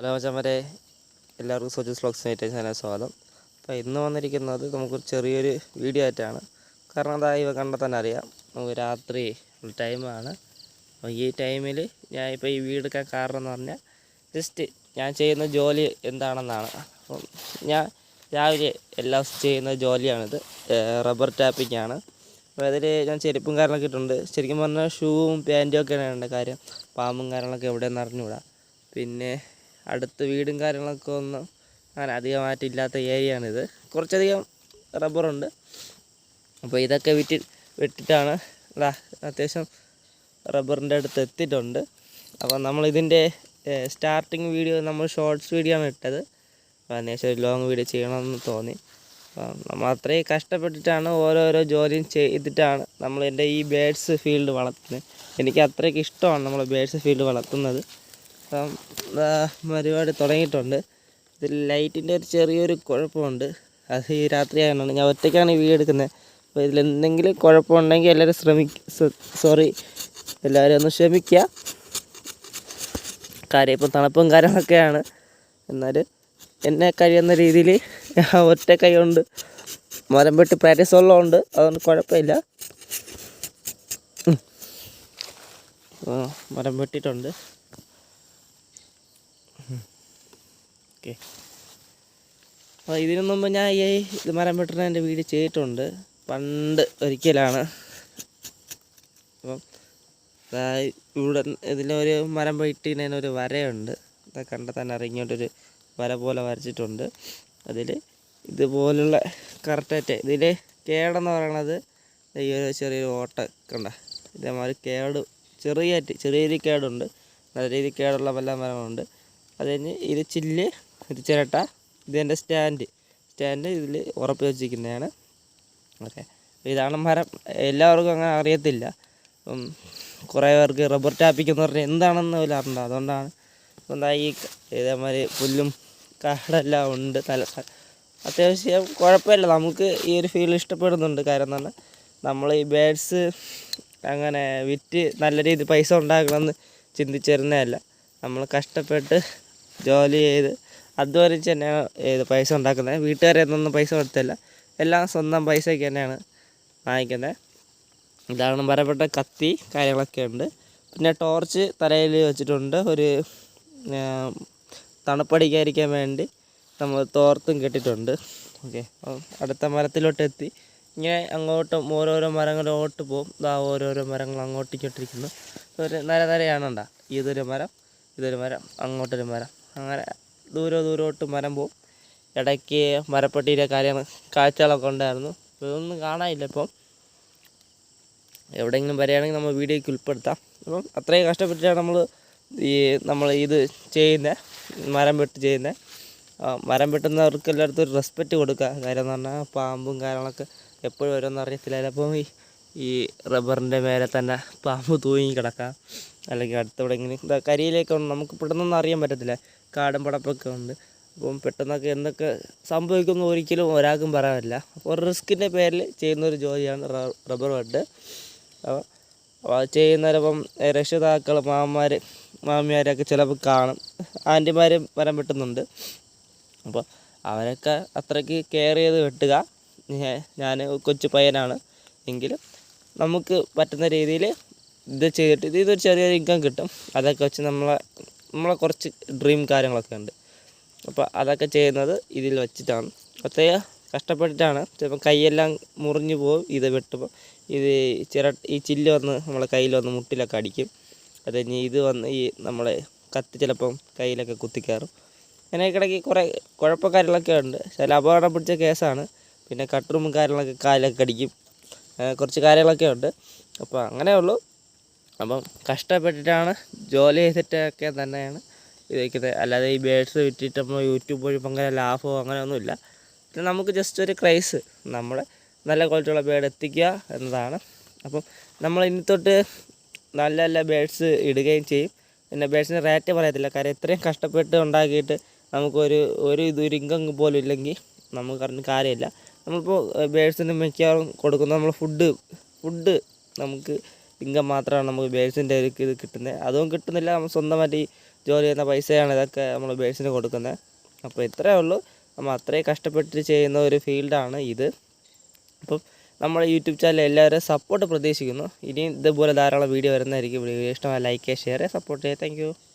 Hello മച്ചാന്മാരെ എല്ലാവർക്കും സോജസ് സ്ലോക്സ് night channel സ്വാഗതം. അപ്പോൾ ഇന്ന് വന്നിരിക്കുന്നത് നമുക്ക് ചെറിയൊരു വീഡിയോ ആയിട്ടാണ്. കാരണം അതാ ഇവ കണ്ടാൽ തന്നെ അറിയാം നമുക്ക് രാത്രി ടൈമാണ് അപ്പോൾ ഈ ടൈമിൽ ഞാൻ ഇപ്പോൾ ഈ വീട് എടുക്കാൻ കാരണം എന്ന് പറഞ്ഞാൽ ജസ്റ്റ് ഞാൻ ചെയ്യുന്ന ജോലി എന്താണെന്നാണ്. അപ്പം ഞാൻ രാവിലെ എല്ലാം ചെയ്യുന്ന ജോലിയാണിത് റബ്ബർ ടാപ്പിംഗ് ആണ്. അപ്പോൾ അതിൽ ഞാൻ ചെരുപ്പും കാര്യങ്ങളൊക്കെ ഇട്ടിട്ടുണ്ട്. ശരിക്കും പറഞ്ഞാൽ ഷൂവും പാന്റും ഒക്കെയാണ് കാര്യം. പാമ്പും കാര്യങ്ങളൊക്കെ എവിടെയെന്ന് അറിഞ്ഞുകൂടാ. പിന്നെ അടുത്ത് വീടും കാര്യങ്ങളൊക്കെ ഒന്നും അങ്ങനെ അധികമായിട്ടില്ലാത്ത ഏരിയ ആണിത് കുറച്ചധികം റബ്ബറുണ്ട് അപ്പോൾ ഇതൊക്കെ വിറ്റി വിട്ടിട്ടാണ് അത്യാവശ്യം റബ്ബറിന്റെ അടുത്ത് എത്തിയിട്ടുണ്ട്. അപ്പോൾ നമ്മളിതിന്റെ സ്റ്റാർട്ടിങ് വീഡിയോ നമ്മൾ ഷോർട്സ് വീഡിയോ ആണ് ഇട്ടത്. അപ്പോൾ അതിനുശേഷം ഒരു ലോങ് വീഡിയോ ചെയ്യണമെന്ന് തോന്നി. അപ്പം നമ്മൾ അത്രയും കഷ്ടപ്പെട്ടിട്ടാണ് ഓരോരോ ജോലിയും ചെയ്തിട്ടാണ് നമ്മൾ എന്റെ ഈ ബേഡ്സ് ഫീൽഡ് വളർത്തുന്നത്. എനിക്ക് അത്രയ്ക്ക് ഇഷ്ടമാണ് നമ്മൾ ബേഡ്സ് ഫീൽഡ് വളർത്തുന്നത്. അപ്പം പരിപാടി തുടങ്ങിയിട്ടുണ്ട്. ഇതിൽ ലൈറ്റിന്റെ ഒരു ചെറിയൊരു കുഴപ്പമുണ്ട്. അത് ഈ രാത്രി ആയതുകൊണ്ട് ഞാൻ ഒറ്റയ്ക്കാണ് ഈ വീഡിയോ എടുക്കുന്നത്. അപ്പോൾ ഇതിലെന്തെങ്കിലും കുഴപ്പമുണ്ടെങ്കിൽ എല്ലാവരും ശ്രമിക്ക സോറി എല്ലാവരും ഒന്ന് ക്ഷമിക്കുക കാര്യം ഇപ്പം തണുപ്പും കാര്യങ്ങളൊക്കെയാണ്. എന്നാൽ എന്നെ കഴിയുന്ന രീതിയിൽ ഒറ്റ കൈ കൊണ്ട് മരം വെട്ടി പ്രാക്ടീസ് ഉള്ളതുകൊണ്ട് അതുകൊണ്ട് കുഴപ്പമില്ല. മരം വെട്ടിയിട്ടുണ്ട്. ഓക്കെ. അപ്പോൾ ഇതിനു മുമ്പ് ഞാൻ ഈ ഇത് മരം വെട്ടുന്ന എന്റെ വീട് ചെയ്തിട്ടുണ്ട്. പണ്ട് ഒരിക്കലാണ്. അപ്പം ഇവിടെ ഇതിലൊരു മരം ഒരു വരയുണ്ട്. ഇതൊക്കെ കണ്ടാൽ തന്നെ ഇങ്ങോട്ടൊരു വര പോലെ വരച്ചിട്ടുണ്ട്. അതിൽ ഇതുപോലുള്ള കറക്റ്റായിട്ട് ഇതിൽ കേടെന്ന് പറയണത് ഈ ഒരു ചെറിയൊരു ഓട്ട കണ്ട. ഇതേമാതിരി കേട് ചെറിയ ചെറിയ രീതിയിൽ കേടുണ്ട്. നല്ല രീതിയിൽ കേടുള്ള പല മരങ്ങളുണ്ട്. അത് കഴിഞ്ഞ് ഇത് ചില്ല് ഇത് ചിരട്ട ഇതെന്റെ സ്റ്റാൻഡ്. സ്റ്റാൻഡ് ഇതിൽ ഉറപ്പ് വെച്ചിരിക്കുന്നതാണ്. ഓക്കെ. ഇതാണ് മരം. എല്ലാവർക്കും അങ്ങനെ അറിയത്തില്ല. അപ്പം കുറേ പേർക്ക് റബ്ബർ ടാപ്പിക്ക് എന്ന് പറഞ്ഞാൽ എന്താണെന്ന് പോലും അറിഞ്ഞില്ല അതുകൊണ്ടാണ് ഈ ഇതേമാതിരി പുല്ലും കാടെല്ലാം ഉണ്ട്. തല അത്യാവശ്യം കുഴപ്പമില്ല. നമുക്ക് ഈ ഒരു ഫീൽ ഇഷ്ടപ്പെടുന്നുണ്ട്. കാരണം എന്ന് നമ്മൾ ഈ ബേഡ്സ് അങ്ങനെ വിറ്റ് നല്ല രീതിയിൽ പൈസ ഉണ്ടാക്കണമെന്ന് ചിന്തിച്ചിരുന്നതല്ല. നമ്മൾ കഷ്ടപ്പെട്ട് ജോലി ചെയ്ത് അധ്വാനിച്ച് തന്നെയാണ് ഏത് പൈസ ഉണ്ടാക്കുന്നത് വീട്ടുകാരെ ഒന്നും പൈസ കൊടുത്തില്ല. എല്ലാം സ്വന്തം പൈസയ്ക്ക് തന്നെയാണ് വാങ്ങിക്കുന്നത് ഇതാണ് മരപ്പെട്ട കത്തി കാര്യങ്ങളൊക്കെ ഉണ്ട്. പിന്നെ ടോർച്ച് തലയിൽ വെച്ചിട്ടുണ്ട്. ഒരു തണുപ്പടിക്കാതിരിക്കാൻ വേണ്ടി നമ്മൾ തോർത്തും കെട്ടിട്ടുണ്ട് ഓക്കെ അടുത്ത മരത്തിലോട്ട് എത്തി. ഇങ്ങനെ അങ്ങോട്ടും ഓരോരോ മരങ്ങളോട്ട് പോകും ഇതാ ഓരോരോ മരങ്ങൾ അങ്ങോട്ടേക്കിട്ടിരിക്കുന്നു ഒരു നിര ഉണ്ടാ ഇതൊരു മരം ഇതൊരു മരം അങ്ങോട്ടൊരു മരം. അങ്ങനെ ദൂരെ ദൂരോട്ട് മരം പോവും. ഇടയ്ക്ക് മരപ്പെട്ടിയിലെ കാര്യങ്ങൾ കാഴ്ചകളൊക്കെ ഉണ്ടായിരുന്നു. ഇതൊന്നും കാണാനില്ല ഇപ്പം. എവിടെയെങ്കിലും വരികയാണെങ്കിൽ നമ്മൾ വീഡിയോയ്ക്ക് ഉൾപ്പെടുത്താം. അപ്പം അത്രയും കഷ്ടപ്പെട്ടിട്ടാണ് നമ്മൾ ഈ നമ്മൾ ഇത് ചെയ്യുന്നത്. മരം വെട്ട് ചെയ്യുന്നത്. മരം വെട്ടുന്നവർക്ക് എല്ലായിടത്തും ഒരു റെസ്പെക്റ്റ് കൊടുക്കുക. കാര്യം എന്ന് പറഞ്ഞാൽ പാമ്പും കാര്യങ്ങളൊക്കെ എപ്പോഴും വരുമെന്ന് അറിയത്തില്ല ചിലപ്പോൾ ഈ ഈ റബ്ബറിന്റെ മേലെ തന്നെ പാമ്പ് തൂങ്ങി കിടക്കാം. അല്ലെങ്കിൽ അടുത്തെവിടെയെങ്കിലും എന്താ കരിയിലേക്ക് ഉണ്ട് നമുക്ക് പെട്ടെന്നൊന്നും അറിയാൻ പറ്റത്തില്ല. കാടും പടപ്പൊക്കെ ഉണ്ട്. അപ്പം പെട്ടെന്നൊക്കെ എന്തൊക്കെ സംഭവിക്കുമെന്ന് ഒരിക്കലും ഒരാൾക്കും പറയാനില്ല. അപ്പോൾ റിസ്കിന്റെ പേരിൽ ചെയ്യുന്ന ഒരു ജോലിയാണ് റബ്ബർ വെട്ട് അപ്പോൾ ചെയ്യുന്നവരപ്പം രക്ഷിതാക്കൾ മാമന്മാർ മാമിമാരൊക്കെ ചിലപ്പോൾ കാണും. ആന്റിമാരും വരാൻ പറ്റുന്നുണ്ട്. അപ്പോൾ അവരൊക്കെ അത്രയ്ക്ക് കെയർ ചെയ്ത് വെട്ടുക. ഞാൻ കൊച്ചു പയ്യനാണ്. എങ്കിലും നമുക്ക് പറ്റുന്ന രീതിയിൽ ഇത് ചെയ്തിട്ട് ഇത് ഇതൊരു ചെറിയൊരു ഇൻകം കിട്ടും. അതൊക്കെ വെച്ച് നമ്മളെ നമ്മളെ കുറച്ച് ഡ്രീം കാര്യങ്ങളൊക്കെ ഉണ്ട്. അപ്പോൾ അതൊക്കെ ചെയ്യുന്നത് ഇതിൽ വെച്ചിട്ടാണ്. പ്രത്യേക കഷ്ടപ്പെട്ടിട്ടാണ്. ചിലപ്പോൾ കൈയെല്ലാം മുറിഞ്ഞു പോകും. ഇത് വെട്ടുമ്പോൾ ഇത് ചിര ഈ ചില്ല് വന്ന് നമ്മളെ കയ്യിൽ വന്ന് മുട്ടിലൊക്കെ അടിക്കും. അത് കഴിഞ്ഞ് ഇത് വന്ന് ഈ നമ്മളെ കത്തി ചിലപ്പം കയ്യിലൊക്കെ കുത്തിക്കയറും. ഇടയ്ക്ക് കുറേ കുഴപ്പക്കാരികളൊക്കെ ഉണ്ട്. ചില അപകടം പിടിച്ച കേസാണ്. പിന്നെ കട്ടറും കാര്യങ്ങളൊക്കെ കാലൊക്കെ അടിക്കും. കുറച്ച് കാര്യങ്ങളൊക്കെ ഉണ്ട്. അപ്പോൾ അങ്ങനെ ഉള്ളൂ. അപ്പം കഷ്ടപ്പെട്ടിട്ടാണ് ജോലി ചെയ്തിട്ടൊക്കെ തന്നെയാണ് ഇതൊക്കെ അല്ലാതെ ഈ ബേഡ്സ് വിറ്റിട്ട് നമ്മൾ യൂട്യൂബ് വഴി അങ്ങനെ ലാഭമോ അങ്ങനെയൊന്നുമില്ല. പിന്നെ നമുക്ക് ജസ്റ്റ് ഒരു ക്രൈസ് നമ്മളെ നല്ല ക്വാളിറ്റിയുള്ള ബേഡ് എത്തിക്കുക എന്നതാണ്. അപ്പം നമ്മൾ ഇനി തൊട്ട് നല്ല നല്ല ബേഡ്സ് ഇടുകയും ചെയ്യും. പിന്നെ ബേഡ്സിന് റേറ്റ് പറയത്തില്ല. കാര്യം ഇത്രയും കഷ്ടപ്പെട്ട് ഉണ്ടാക്കിയിട്ട് നമുക്കൊരു ഒരു ഇതൊരു ഇൻകം പോലും ഇല്ലെങ്കിൽ നമുക്ക് അറിഞ്ഞ കാര്യമില്ല. നമ്മളിപ്പോൾ ബേഡ്സിന് മിക്കവാറും കൊടുക്കുന്ന നമ്മൾ ഫുഡ് ഫുഡ് നമുക്ക് ഇൻകം മാത്രമാണ് നമുക്ക് ബേഡ്സിന്റെ ഇത് കിട്ടുന്നത് അതും കിട്ടുന്നില്ല നമ്മൾ സ്വന്തമായിട്ട് ജോലി ചെയ്യുന്ന പൈസയാണ് ഇതൊക്കെ നമ്മൾ ബേഴ്സിന് കൊടുക്കുന്നത് അപ്പോൾ ഇത്രയേ ഉള്ളൂ. നമ്മൾ അത്രയും കഷ്ടപ്പെട്ട് ചെയ്യുന്ന ഒരു ഫീൽഡാണ് ഇത്. അപ്പം നമ്മുടെ യൂട്യൂബ് ചാനൽ എല്ലാവരും സപ്പോർട്ട് പ്രതീക്ഷിക്കുന്നു. ഇനിയും ഇതുപോലെ ധാരാളം വീഡിയോ വരുന്നതായിരിക്കും. വീഡിയോ ഇഷ്ടമായ ലൈക്ക് ഷെയർ സപ്പോർട്ട് ചെയ്യുക. താങ്ക്